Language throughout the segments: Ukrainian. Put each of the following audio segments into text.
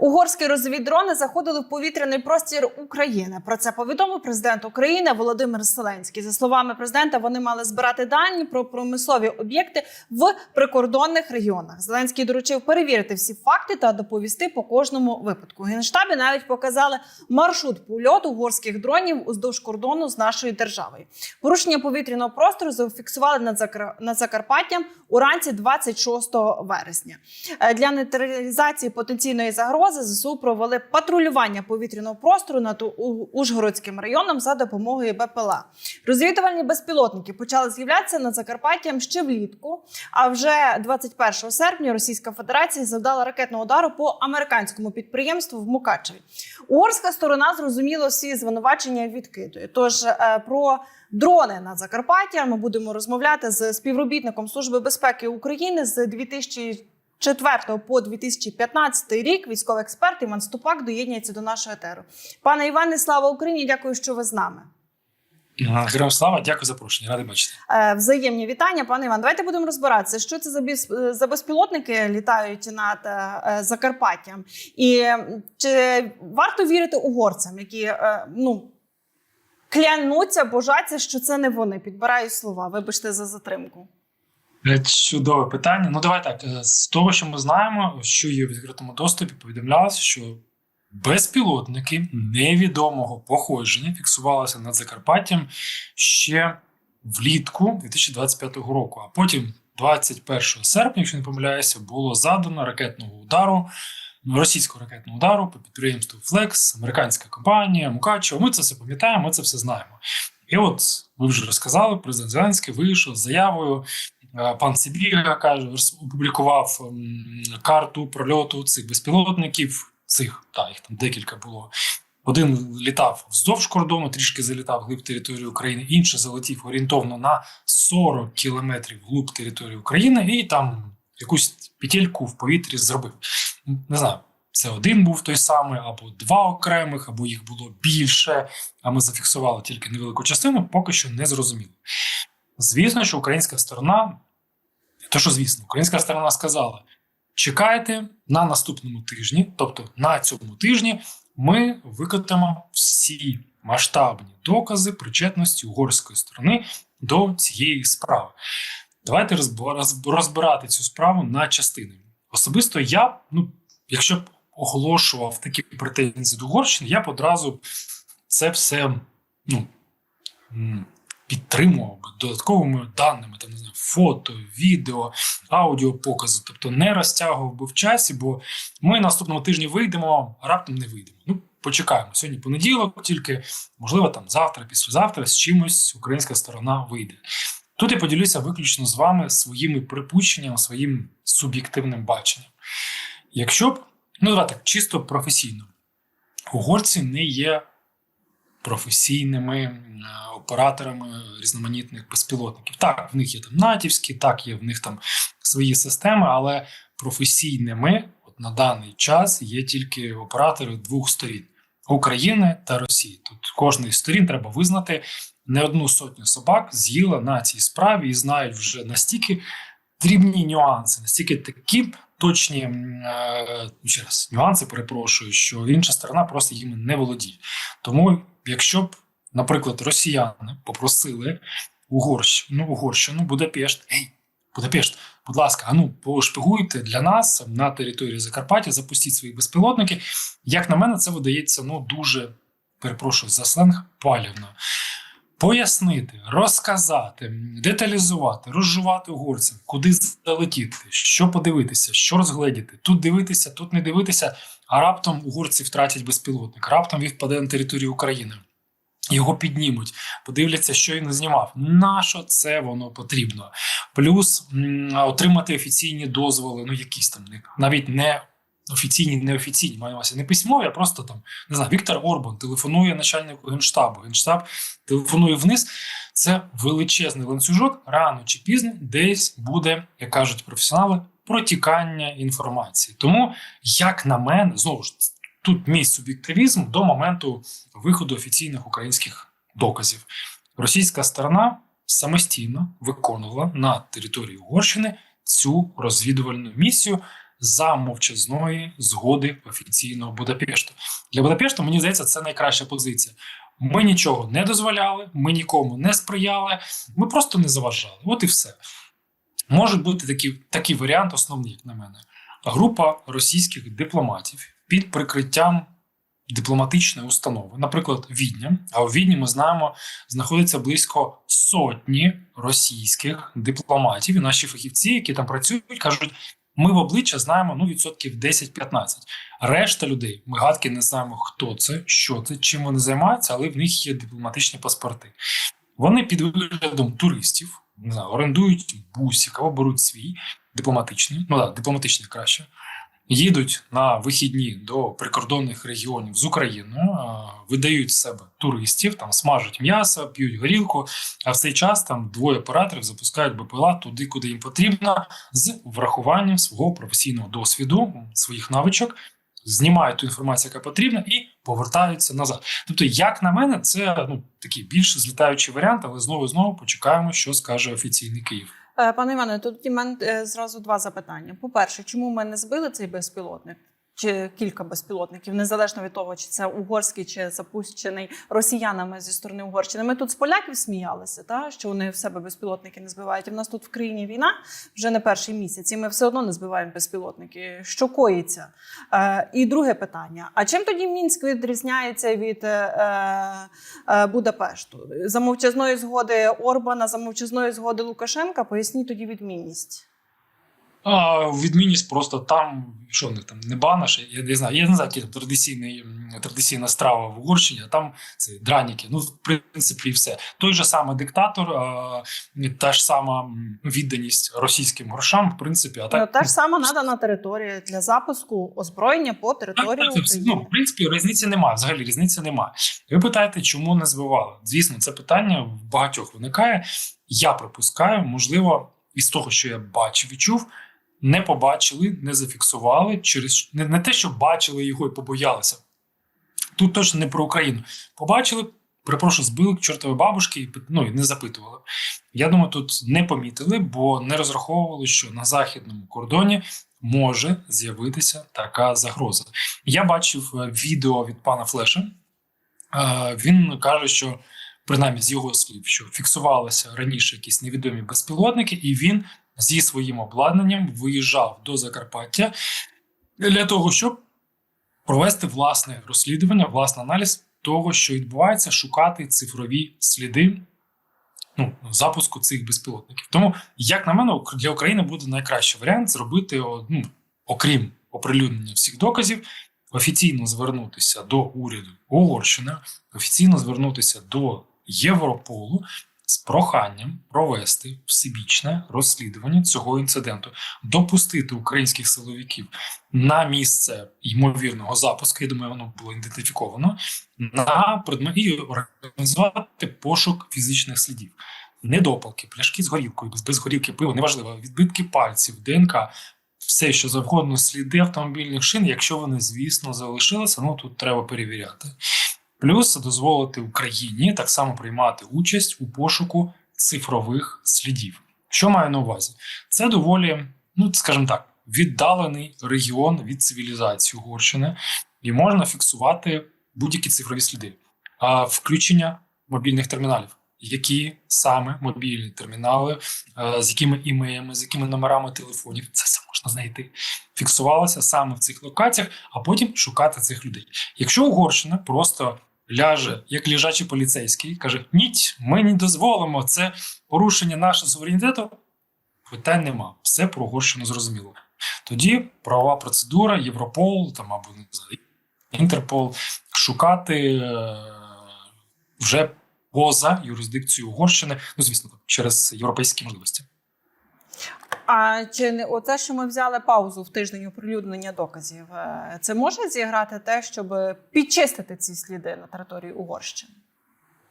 Угорські розвіддрони заходили в повітряний простір України. Про це повідомив президент України Володимир Зеленський. За словами президента, вони мали збирати дані про промислові об'єкти в прикордонних регіонах. Зеленський доручив перевірити всі факти та доповісти по кожному випадку. Генштабі навіть показали маршрут польоту угорських дронів уздовж кордону з нашою державою. Порушення повітряного простору зафіксували над Закар... над Закарпаттям уранці 26 вересня. Е, Для нейтралізації потенційної загрози ЗСУ провели патрулювання повітряного простору над Ужгородським районом за допомогою БПЛА. Розвідувальні безпілотники почали з'являтися над Закарпаттям ще влітку. А вже 21 серпня Російська Федерація завдала ракетного удару по американському підприємству в Мукачеві. Угорська сторона зрозуміло всі звинувачення відкидує. Тож е, про дрони над Закарпаття ми будемо розмовляти з співробітником Служби безпеки України з 2004 по 2015 рік. Військовий експерт Іван Ступак доєднується до нашого етеру. Пане Іване, слава Україні! Дякую, що ви з нами. Героям слава, дякую за запрошення. Радий бачити. Е, Взаємні вітання, пане Іван. Давайте будемо розбиратися, що це за е, безпілотники літають над е, Закарпаттям, і чи варто вірити угорцям, які ну клянуться, божаться, що це не вони. Підбираю слова. Вибачте за затримку. Е, Чудове питання. Ну давай так. е, З того, що ми знаємо, що є в відкритому доступі, повідомлялося, що безпілотники невідомого походження фіксувалися над Закарпаттям ще влітку 2025 року. А потім, 21 серпня, якщо не помиляюся, було задано ракетного удару. ну, Російського ракетного удару по підприємству Flex, американська компанія, Мукачево. Ми це все пам'ятаємо, ми це все знаємо. І от ви вже розказали, президент Зеленський вийшов з заявою. Е, Пан Сибіга каже, опублікував карту прольоту цих безпілотників. Цих та їх там декілька було. Один літав вздовж кордону, трішки залітав глиб території України, інший залетів орієнтовно на 40 кілометрів глиб території України, і там якусь петельку в повітрі зробив. Не знаю, це один був той самий, або два окремих, або їх було більше. А ми зафіксували тільки невелику частину, поки що не зрозуміло. Звісно, що українська сторона, то що звісно, українська сторона сказала: чекайте на наступному тижні, тобто на цьому тижні, ми викотимо всі масштабні докази причетності угорської сторони до цієї справи. Давайте розбирати цю справу на частини. Особисто я, ну, якщо б оголошував такі претензії до Угорщини, я б одразу це все ну, підтримував би додатковими даними, там не знаю, фото, відео, аудіопокази, тобто не розтягував би в часі, бо ми наступного тижня вийдемо, а раптом не вийдемо. Ну, почекаємо. Сьогодні понеділок, тільки можливо там завтра, післязавтра з чимось українська сторона вийде. Тут я поділюся виключно з вами своїми припущеннями, своїм суб'єктивним баченням. Якщо б, ну давайте так, чисто професійно, угорці не є професійними операторами різноманітних безпілотників. Так, в них є там натівські, так, є в них там свої системи, але професійними от на даний час є тільки оператори двох сторін України та Росії. Тут кожної сторін треба визнати не одну сотню собак з'їла на цій справі і знають вже настільки дрібні нюанси, настільки такі точні е, ще раз нюанси, перепрошую, що інша сторона просто їм не володіє. Тому, якщо б, наприклад, росіяни попросили Угорщину, Угорщину, Будапешт, ей, Будапешт, будь ласка, а ну пошпигуйте для нас на території Закарпаття, запустіть свої безпілотники. Як на мене, це видається ну дуже перепрошую за сленг палівно. Пояснити, розказати, деталізувати, розжувати угорцям, куди залетіти, що подивитися, що розгледіти, тут дивитися, тут не дивитися, а раптом угорці втратять безпілотник, раптом він впаде на територію України. Його піднімуть, подивляться, що він знімав. Нащо це воно потрібно? Плюс м, отримати офіційні дозволи, ну якісь там навіть не офіційні, неофіційні, маю не письмові, а просто там не знаю, Віктор Орбан телефонує начальнику генштабу. Генштаб телефонує вниз. Це величезний ланцюжок. Рано чи пізно десь буде, як кажуть професіонали, протікання інформації. Тому, як на мене, знову ж тут мій суб'єктивізм до моменту виходу офіційних українських доказів. Російська сторона самостійно виконувала на території Угорщини цю розвідувальну місію за мовчазної згоди офіційного Будапешту. Для Будапешту, мені здається, це найкраща позиція. Ми нічого не дозволяли, ми нікому не сприяли, ми просто не заважали. От і все. Може бути такий, такий варіант, основний, як на мене. Група російських дипломатів під прикриттям дипломатичної установи, наприклад, Відня. А у Відні ми знаємо, знаходиться близько сотні російських дипломатів, і наші фахівці, які там працюють, кажуть. Ми в обличчя знаємо ну відсотків 10-15. Решта людей ми гадки не знаємо, хто це, що це, чим вони займаються, але в них є дипломатичні паспорти. Вони під виглядом туристів не знаю, орендують бусик або беруть свій дипломатичний, ну так, дипломатичний краще. Їдуть на вихідні до прикордонних регіонів з Україною, видають з себе туристів, там смажать м'ясо, п'ють горілку. А в цей час там двоє операторів запускають БПЛА туди, куди їм потрібно, з врахуванням свого професійного досвіду, своїх навичок, знімають ту інформацію, яка потрібна, і повертаються назад. Тобто, як на мене, це ну такий більш злітаючий варіант, але знову знову почекаємо, що скаже офіційний Київ. Е, Пане Іване, тут у мене е, зразу два запитання. По-перше, чому ми не збили цей безпілотник? Чи кілька безпілотників, незалежно від того, чи це угорський, чи запущений росіянами зі сторони Угорщини. Ми тут з поляків сміялися, та що вони в себе безпілотники не збивають. І в нас тут в країні війна вже не перший місяць, і ми все одно не збиваємо безпілотники. Що коїться? Е, і друге питання: а чим тоді Мінськ відрізняється від е, е, Будапешту? За мовчазної згоди Орбана, за мовчазної згоди Лукашенка? Поясніть тоді відмінність. А відмінність просто там, що в них там не банаш, я не знаю, я не знаю, там традиційний традиційна страва в Угорщині, а там це драніки. Ну, в принципі, і все. Той же самий диктатор, а, та ж сама відданість російським грошам, в принципі, а так Ну, та ж сама надана територія для запуску озброєння по території так, це. України. Ну, в принципі, різниці немає. Взагалі різниці немає. Ви питаєте, чому не збивали? Звісно, це питання в багатьох виникає. Я припускаю, можливо, із того, що я бачив і чув, не побачили, не зафіксували через не, не те, що бачили його і побоялися. Тут точно не про Україну. Побачили, перепрошую, збили к чортові бабушки і ну, і не запитували. Я думаю, тут не помітили, бо не розраховували, що на західному кордоні може з'явитися така загроза. Я бачив е, відео від пана Флеша. Е, Він каже, що принаймні з його слів, що фіксувалися раніше якісь невідомі безпілотники, і він зі своїм обладнанням виїжджав до Закарпаття для того, щоб провести власне розслідування, власний аналіз того, що відбувається, шукати цифрові сліди ну, запуску цих безпілотників. Тому, як на мене, для України буде найкращий варіант зробити, ну, окрім оприлюднення всіх доказів, офіційно звернутися до уряду Угорщини, офіційно звернутися до Європолу з проханням провести всебічне розслідування цього інциденту, допустити українських силовиків на місце ймовірного запуску. Я думаю, воно було ідентифіковано на предмет і організувати пошук фізичних слідів. Недопалки, пляшки з горілкою, без, горілки пиво, неважливо, відбитки пальців, ДНК, все, що завгодно, сліди автомобільних шин, якщо вони, звісно, залишилися, ну тут треба перевіряти. Плюс дозволити Україні так само приймати участь у пошуку цифрових слідів. Що маю на увазі? Це доволі, ну скажімо так, віддалений регіон від цивілізації Угорщини, і можна фіксувати будь-які цифрові сліди. А включення мобільних терміналів. Які саме мобільні термінали, е, з якими імеями, з якими номерами телефонів, це все можна знайти. Фіксувалося саме в цих локаціях, а потім шукати цих людей. Якщо Угорщина просто ляже як лежачий поліцейський, каже: Ніть, ми не дозволимо це порушення нашого суверенітету. Питань нема. Все про Угорщину зрозуміло. Тоді правова процедура, Європол там або не знаю, Інтерпол шукати е, вже поза юрисдикцією Угорщини, ну звісно, через європейські можливості. А чи не оце, що ми взяли паузу в тиждень оприлюднення доказів? е, Це може зіграти те, щоб підчистити ці сліди на території Угорщини?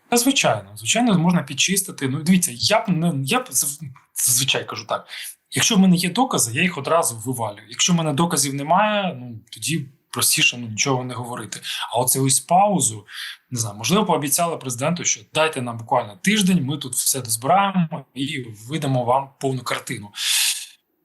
Та звичайно, звичайно, можна підчистити. Ну, дивіться, я б не я б зазвичай кажу так: якщо в мене є докази, я їх одразу вивалюю. Якщо в мене доказів немає, ну тоді простіше ну, нічого не говорити. А оце ось паузу, не знаю, можливо, пообіцяли президенту, що дайте нам буквально тиждень, ми тут все дозбираємо і видамо вам повну картину.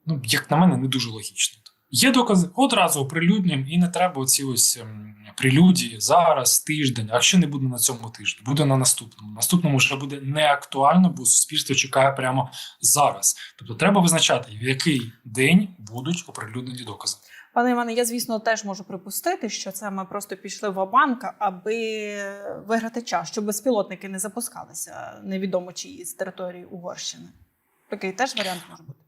Ну, як на мене, не дуже логічно. Є докази, одразу оприлюднюємо, і не треба оці ось ем, прелюдії зараз, тиждень. А що не буде на цьому тижні? Буде на наступному. Наступному вже буде не актуально, бо суспільство чекає прямо зараз. Тобто треба визначати, в який день будуть оприлюднені докази. Пане Іване, я звісно теж можу припустити, що це ми просто пішли в банк аби виграти час, щоб безпілотники не запускалися невідомо чиї з території Угорщини. Такий теж варіант може бути.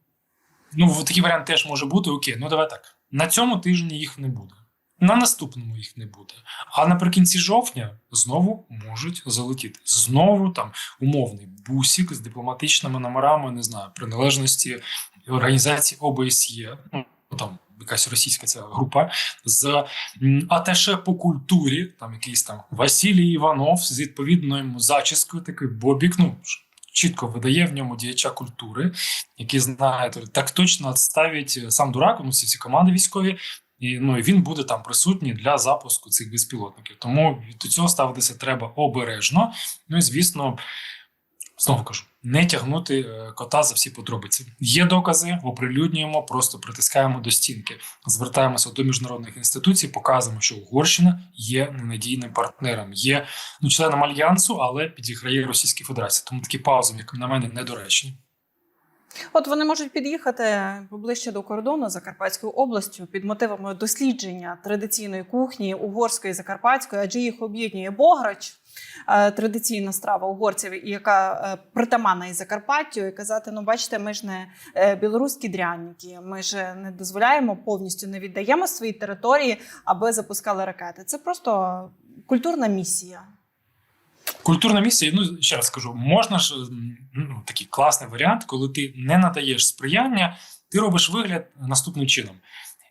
Ну, такий варіант теж може бути. Окей, ну давай так. На цьому тижні їх не буде. На наступному їх не буде. А наприкінці жовтня знову можуть залетіти. Знову там умовний бусік з дипломатичними номерами, не знаю, приналежності організації ОБСЄ. Ну там якась російська ця група з аташе по культурі, там якийсь там Василій Іванов з відповідною зачіскою, такий бобік. Ну чітко видає в ньому діяча культури, який знає так точно ставить сам дурак, ну всі команди військові. І ну і він буде там присутній для запуску цих безпілотників. Тому до цього ставитися треба обережно. Ну і звісно, знову кажу, не тягнути е, кота за всі подробиці. Є докази, оприлюднюємо, просто притискаємо до стінки, звертаємося до міжнародних інституцій, показуємо, що Угорщина є ненадійним партнером, є ну членом альянсу, але підіграє Російській Федерації. Тому такі паузи, як на мене, недоречні. От вони можуть під'їхати поближче до кордону Закарпатською областю під мотивами дослідження традиційної кухні угорської закарпатської, адже їх об'єднує Бограч, традиційна страва угорців, яка е, притаманна із Закарпаттю, і казати: ну бачите, ми ж не е, білоруські дрянники, ми ж не дозволяємо повністю не віддаємо свої території, аби запускали ракети. Це просто культурна місія. Культурна місія, ну ще раз скажу, можна ж ну, такий класний варіант, коли ти не надаєш сприяння, ти робиш вигляд наступним чином.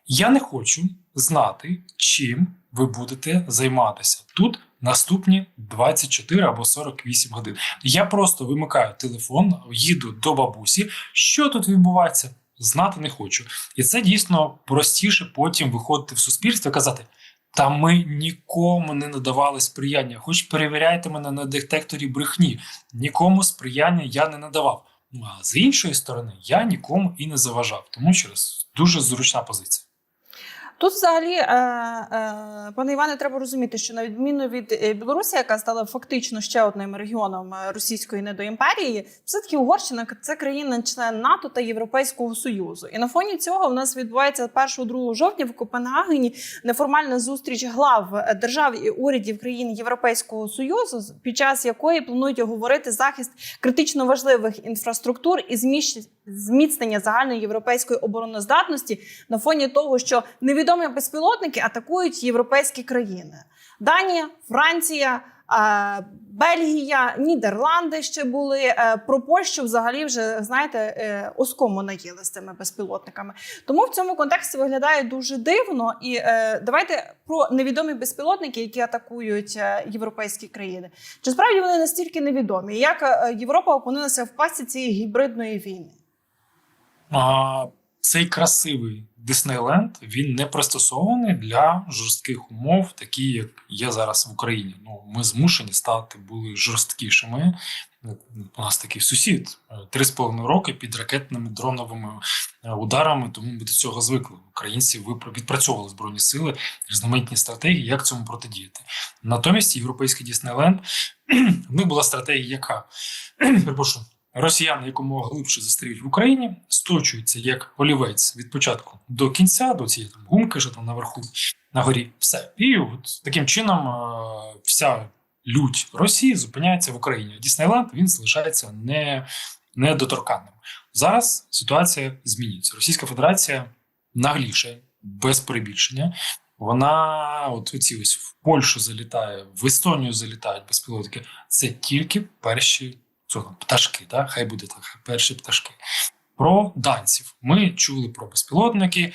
Я не хочу знати, чим ви будете займатися тут наступні 24 або 48 годин. Я просто вимикаю телефон, їду до бабусі. Що тут відбувається? Знати не хочу. І це дійсно простіше потім виходити в суспільство і казати. Та ми нікому не надавали сприяння. Хоч перевіряйте мене на детекторі брехні. Нікому сприяння я не надавав. Ну а з іншої сторони, я нікому і не заважав. Тому через дуже зручна позиція. Тут, взагалі, е, е, пане Іване, треба розуміти, що на відміну від е, Білорусі, яка стала фактично ще одним регіоном російської недоімперії, все таки Угорщина це країна-член НАТО та Європейського Союзу. І на фоні цього в нас відбувається 1-2 жовтня в Копенгагені неформальна зустріч глав держав і урядів країн Європейського Союзу, під час якої планують оговорити захист критично важливих інфраструктур і зміщ- зміцнення загальної європейської обороноздатності на фоні того, що невідомі безпілотники атакують європейські країни: Данія, Франція. е, Бельгія, Нідерланди ще були е, про Польщу взагалі вже знаєте е, оскому наїли з цими безпілотниками. Тому в цьому контексті виглядає дуже дивно. І давайте про невідомі безпілотники, які атакують європейські країни. Чи справді вони настільки невідомі? Як Європа опинилася в пасті цієї гібридної війни? А, цей красивий Диснейленд він не пристосований для жорстких умов, такі як є зараз в Україні. Ну ми змушені стати були жорсткішими. У нас такий сусід е, три з половиною роки під ракетними дроновими е, ударами, тому ми до цього звикли. Українці відпрацьовували збройні сили, різноманітні стратегії, як цьому протидіяти. Натомість європейський Діснейленд в них була стратегія, яка перепрошую, росіяни якомога глибше застають в Україні, сточуються як олівець від початку до кінця, до цієї там гумки, що там наверху на горі, все. І от таким чином е, вся лють Росії зупиняється в Україні. Діснейленд він залишається не, недоторканним. Зараз ситуація змінюється. Російська Федерація нагліше, без перебільшення. Вона от ці ось в Польщу залітає, в Естонію залітають безпілотники. Це тільки перші цього, пташки, да? хай буде так, перші пташки. Про данців ми чули про безпілотники.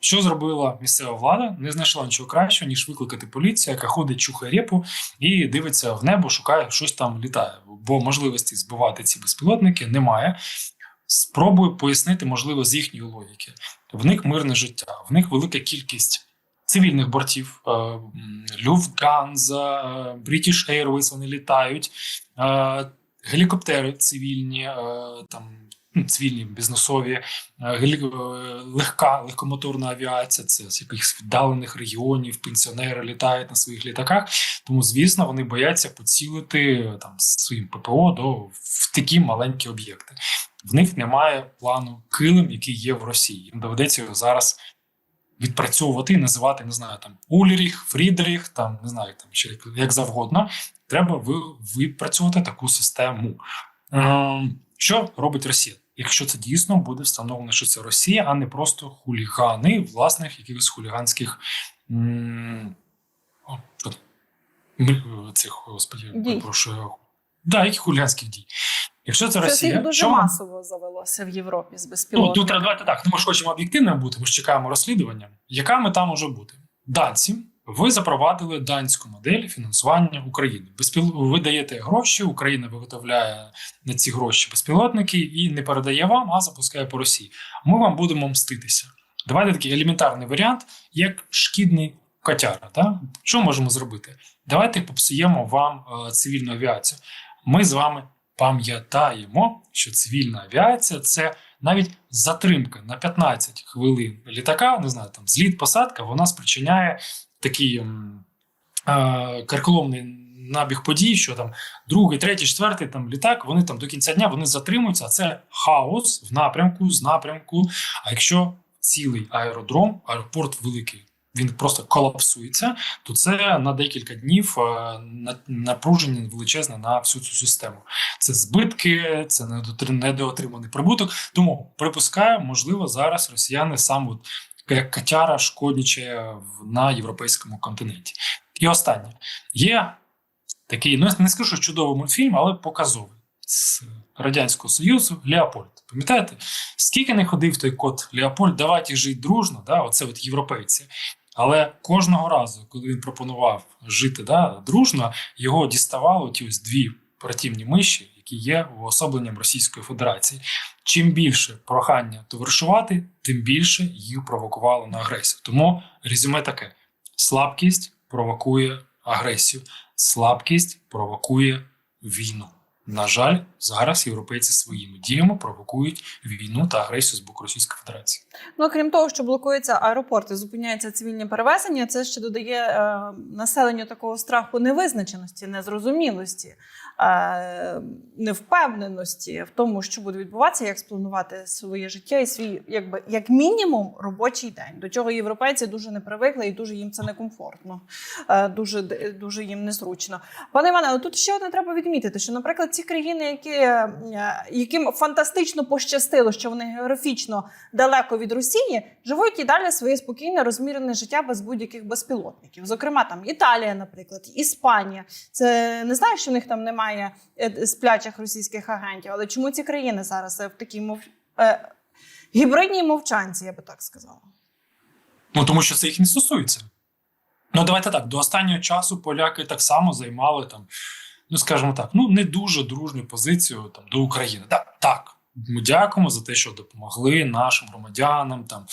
Що зробила місцева влада? Не знайшла нічого кращого, ніж викликати поліцію, яка ходить, чухає репу і дивиться в небо, шукає, щось там літає. Бо можливості збивати ці безпілотники немає. Спробую пояснити, можливо, з їхньої логіки. В них мирне життя, в них велика кількість цивільних бортів, е, Люфтганза, е, British Airways вони літають, е, гелікоптери цивільні, там ну, цивільні, бізнесові, легка легкомоторна авіація, це з якихось віддалених регіонів, пенсіонери літають на своїх літаках. Тому, звісно, вони бояться поцілити там своїм ППО до в такі маленькі об'єкти. В них немає плану килим, який є в Росії. Їм доведеться його зараз відпрацьовувати і називати, не знаю, там Ульріх, Фрідріх, там не знаю, там ще як- завгодно. Треба ви, випрацювати таку систему. Ем, що робить Росія? Якщо це дійсно буде встановлено, що це Росія, а не просто хулігани власних якихось хуліганських м, о. Цих господі, Дій. Да, яких хуліганських дій. Якщо це Це Росія, дуже що ми- масово завелося в Європі з Ну, безпілотниками. тут давайте так. Ну, ми ж хочемо об'єктивним бути, ми ж чекаємо розслідування. Яка мета може бути? Данці, ви запровадили данську модель фінансування України. Безпіл... Ви даєте гроші, Україна виготовляє на ці гроші безпілотники і не передає вам, а запускає по Росії. Ми вам будемо мститися. Давайте такий елементарний варіант, як шкідний котяра. Так? Що можемо зробити? Давайте попсуємо вам е, цивільну авіацію. Ми з вами пам'ятаємо, що цивільна авіація це навіть затримка на 15 хвилин літака, не знаю, там зліт, посадка, вона спричиняє такий ем, е, карколомний набіг подій, що там другий, третій, четвертий там літак, вони там до кінця дня вони затримуються, а це хаос в напрямку, з напрямку. А якщо цілий аеродром, аеропорт великий, він просто колапсується, то це на декілька днів е, на- напруження величезне на всю цю систему. Це збитки, це недоотриманий прибуток. Тому припускаю, можливо, зараз росіяни сам от як катяра шкоднічає на європейському континенті. І останнє є такий, ну не скажу, чудовий мультфільм, але показовий з Радянського Союзу Леопольд. Пам'ятаєте, скільки не ходив той кот Леопольд, давайте жити дружно, да, оце от європейці. Але кожного разу, коли він пропонував жити да, дружно, його діставало ті ось дві противні миші, які є уособленням Російської Федерації. Чим більше прохання товаришувати, тим більше їх провокувало на агресію. Тому резюме таке: слабкість провокує агресію, слабкість провокує війну. На жаль, зараз європейці своїми діями провокують війну та агресію з боку Російської Федерації. Ну крім того, що блокуються аеропорти, зупиняються цивільні перевезення. Це ще додає е, населенню такого страху невизначеності, незрозумілості, невпевненості в тому, що буде відбуватися, як спланувати своє життя і свій, якби як мінімум, робочий день. До чого європейці дуже не привикли і дуже їм це некомфортно, е, дуже дуже їм незручно. Пане Іване, але тут ще одне треба відмітити, що, наприклад, ці країни, які, е, яким фантастично пощастило, що вони географічно далеко від Росії, живуть і далі своє спокійне, розмірене життя без будь-яких безпілотників. Зокрема, там Італія, наприклад, Іспанія. Це не знаю, що в них там немає е, сплячих російських агентів, але чому ці країни зараз е, в такій мов... е, гібридній мовчанці, я би так сказала. Ну тому що це їх не стосується. Ну давайте так. До останнього часу поляки так само займали там, ну скажімо так, ну не дуже дружню позицію там до України. Так, так. Ми дякуємо за те, що допомогли нашим громадянам. Там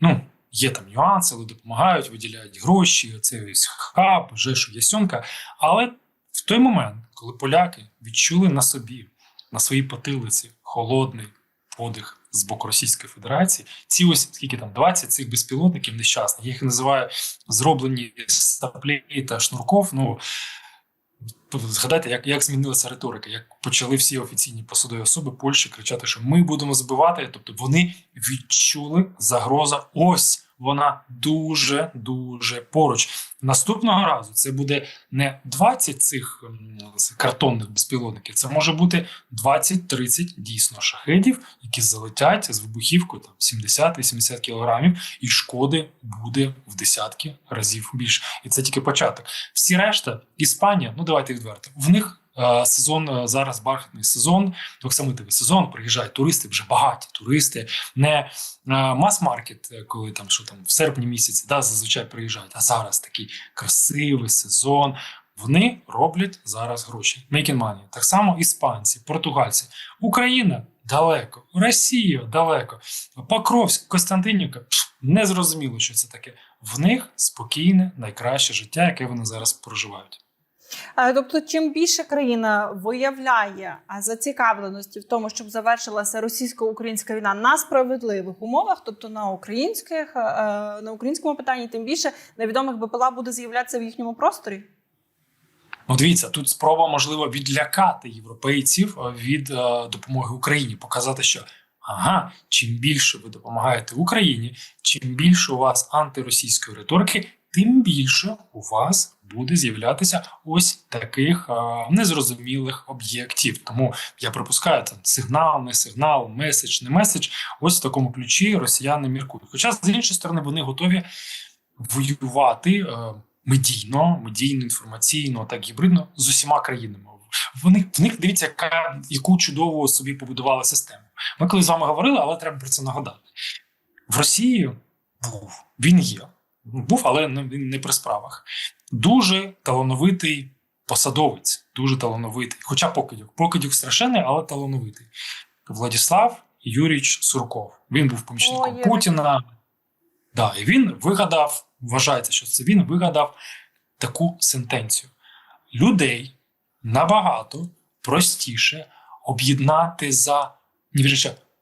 ну є там нюанси, але допомагають, виділяють гроші. Це хаб, жешу, ясьонка. Але в той момент, коли поляки відчули на собі, на своїй потилиці холодний подих з боку Російської Федерації, ці ось скільки там 20 цих безпілотників нещасних, я їх називаю зроблені з саплі та шнурков. Ну згадайте, як, як змінилася риторика, як почали всі офіційні посадові особи Польщі кричати, що ми будемо збивати. Тобто вони відчули загроза. Ось вона дуже дуже поруч. Наступного разу це буде не 20 цих картонних безпілотників, це може бути 20-30 дійсно шахедів, які залетять з вибухівкою там 70-80 кілограмів, і шкоди буде в десятки разів більше. І це тільки початок. Всі решта, Іспанія, ну давайте відверто, в них. Е, Сезон е, зараз бархатний сезон, оксамитовий сезон. Приїжджають туристи, вже багаті туристи, не е, мас-маркет, коли там що там в серпні місяці, да, зазвичай приїжджають. А зараз такий красивий сезон. Вони роблять зараз гроші. Make in money. Так само іспанці, португальці, Україна далеко, Росія далеко, Покровськ, Костянтинівка не зрозуміло, що це таке. В них спокійне, найкраще життя, яке вони зараз проживають. Е, Тобто, чим більше країна виявляє зацікавленості в тому, щоб завершилася російсько-українська війна на справедливих умовах, тобто на українських е, на українському питанні, тим більше невідомих БПЛА буде з'являтися в їхньому просторі. Ну, дивіться, тут спроба можливо відлякати європейців е, від е, допомоги Україні, показати, що ага, чим більше ви допомагаєте Україні, чим більше у вас антиросійської риторики, тим більше у вас буде з'являтися ось таких е, незрозумілих об'єктів. Тому я припускаю там сигнал, не сигнал, меседж, не меседж. Ось в такому ключі росіяни міркують. Хоча з іншої сторони вони готові воювати. Е, медійно, медійно, інформаційно, так гібридно з усіма країнами. Вони в них дивіться, яка яку чудову собі побудували систему. Ми коли з вами говорили, але треба про це нагадати. В Росії був він є, був, але не, він не при справах. Дуже талановитий посадовець, дуже талановитий. Хоча покидьок, покидьок страшенний, але талановитий. Владислав Юрійович Сурков. Він був помічником О, Путіна. Да, і він вигадав, вважається, що це він вигадав таку сентенцію: людей набагато простіше об'єднати за ні,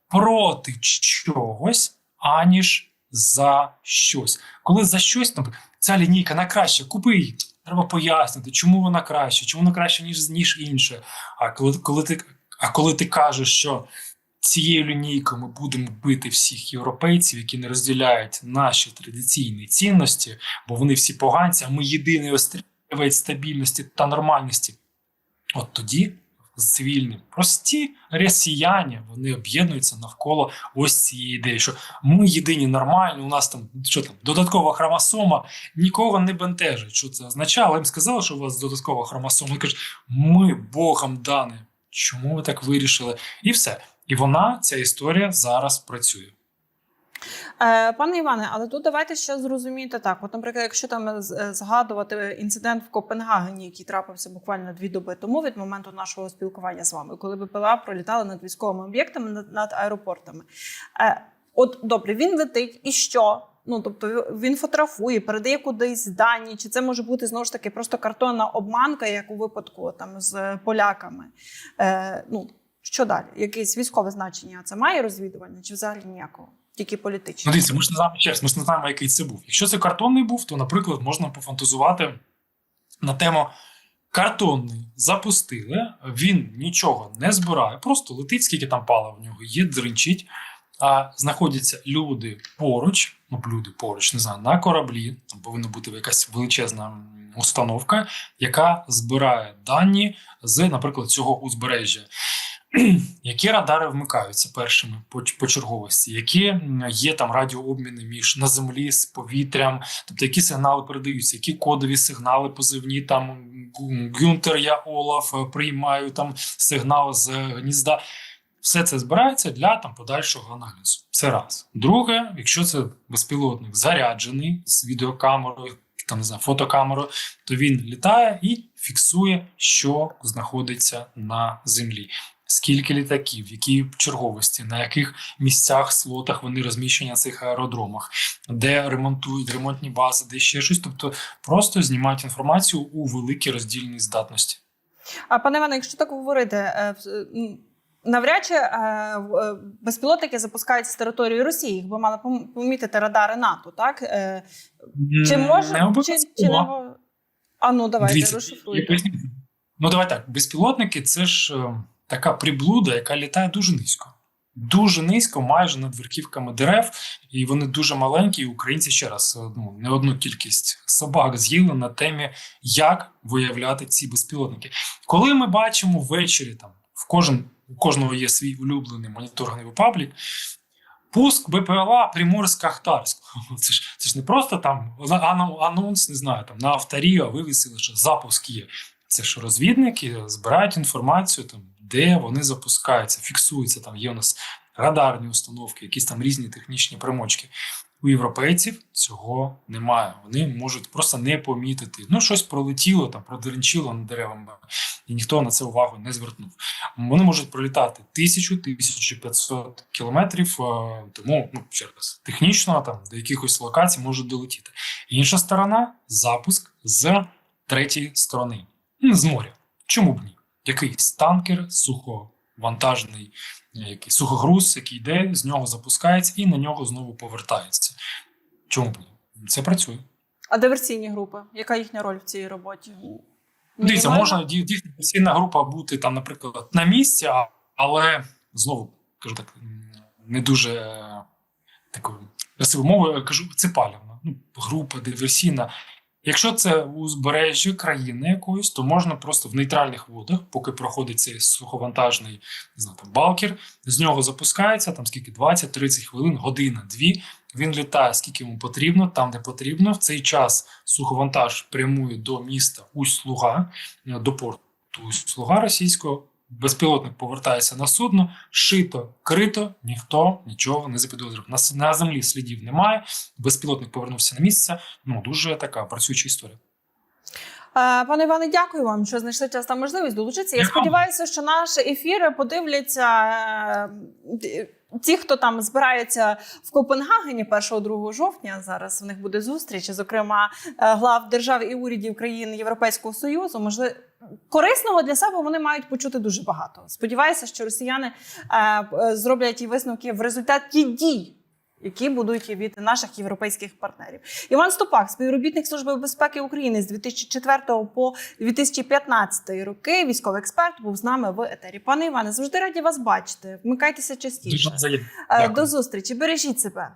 проти чогось, аніж за щось. Коли за щось, наприклад, ця лінійка на краще, купи її. Треба пояснити, чому вона краще, чому вона краще, ніж, ніж інше. А коли, коли ти, а коли ти кажеш, що цією лінійкою ми будемо бити всіх європейців, які не розділяють наші традиційні цінності, бо вони всі поганці, а ми єдиний острівець стабільності та нормальності. От тоді цивільні, прості росіяни, вони об'єднуються навколо ось цієї ідеї, що ми єдині нормальні, у нас там що там додаткова хромосома, нікого не бентежить. Що це означає? Але їм сказали, що у вас додаткова хромосома. Вони кажуть, ми Богом дані. Чому ви так вирішили? І все. І вона, ця історія зараз працює. Е, Пане Іване, але тут давайте ще зрозуміти так. От, наприклад, якщо там е, згадувати інцидент в Копенгагені, який трапився буквально дві доби тому від моменту нашого спілкування з вами, коли БПЛА пролітали над військовими об'єктами над, аеропортами. Е, От добре, він летить і що? Ну тобто він фотографує, передає кудись дані, чи це може бути знову ж таки просто картонна обманка, як у випадку там з поляками. Е, ну що далі? Якесь військове значення це має розвідування, чи взагалі ніякого? Тільки політичне. Ну, дивіться, ми ж не знаємо раз, ми ж не знаємо, який це був. Якщо це картонний був, то, наприклад, можна пофантазувати на тему картонний запустили, він нічого не збирає, просто летить, скільки там пала в нього є, дзеренчить. А знаходяться люди поруч, ну люди поруч, не знаю, на кораблі. Там повинна бути якась величезна установка, яка збирає дані з, наприклад, цього узбережжя. Які радари вмикаються першими по, по черговості, які є там радіообміни між на землі з повітрям, тобто які сигнали передаються, які кодові сигнали позивні там Гюнтер, я Олаф е, приймаю там сигнал з гнізда. Все це збирається для там подальшого аналізу. Це раз. Друге, якщо це безпілотник заряджений з відеокамерою, там знаю, фотокамерою, то він літає і фіксує, що знаходиться на землі. Скільки літаків, які черговості, на яких місцях, слотах вони розміщені на цих аеродромах, де ремонтують ремонтні бази, де ще щось. Тобто просто знімають інформацію у великій роздільній здатності. А пане Іване, якщо так говорити, е, в- навряд чи е, в- е, безпілотники запускають з території Росії, їх би мали помітити радари НАТО, так? Чи може чи, чи не а ну давайте поясню. Ну, давай так. Безпілотники це ж така приблуда, яка літає дуже низько. Дуже низько, майже над верхівками дерев, і вони дуже маленькі. І українці ще раз е, ну, не одну кількість собак з'їли на темі, як виявляти ці безпілотники. Коли ми бачимо ввечері, там в кожен у кожного є свій улюблений моніторинговий паблік. Пуск БПЛА Приморськ-Ахтарськ. Це ж це ж не просто там анонс, не знаю, там на авторія вивісили, що запуск є. Це ж розвідники збирають інформацію, там, де вони запускаються, фіксуються. Там є у нас радарні установки, якісь там різні технічні примочки. У європейців цього немає. Вони можуть просто не помітити. Ну, щось пролетіло, там продеренчило над деревами, і ніхто на це увагу не звернув. Вони можуть пролітати 1000-1500 кілометрів, е, тому ну, ще раз, технічно там до якихось локацій можуть долетіти. Інша сторона запуск з третьої сторони. Ну, з моря. Чому б ні? Якийсь танкер, суховантажний, е, якийсь сухогруз, який йде, з нього запускається і на нього знову повертається. Чому б? Це працює. А диверсійні групи? Яка їхня роль в цій роботі? Дивіться, можна постійна група бути там, наприклад, на місці, але знову кажу так, не дуже е, такою красивою мовою кажу, це палівна. Ну, група диверсійна. Якщо це узбережжя країни якоїсь, то можна просто в нейтральних водах, поки проходить цей суховантажний не знаю, там, балкер, з нього запускається там скільки 20-30 хвилин, година, дві. Він літає скільки йому потрібно, там де потрібно. В цей час суховантаж прямує до міста Усть-Луга, е, до порту Усть-Луга російського. Безпілотник повертається на судно, шито, крито, ніхто нічого не запідозрив. На, на землі слідів немає. Безпілотник повернувся на місце. Ну дуже така працююча історія. Е, Пане Іване, дякую вам, що знайшли час та можливість долучитися. Я сподіваюся, що наш ефір подивляться е, ті- хто там збирається в Копенгагені 1-2 жовтня. Зараз в них буде зустріч, зокрема е, глав держав і урядів країн Європейського союзу. Можливо, корисного для себе вони мають почути дуже багато. Сподіваюся, що росіяни е, е, зроблять ті висновки в результаті дій. Які будуть від наших європейських партнерів, Іван Ступак, співробітник служби безпеки України з 2004 по 2015 роки. Військовий експерт був з нами в етері. Пане Іване, завжди раді вас бачити. Вмикайтеся частіше. Е, Дякую. До зустрічі. Бережіть себе.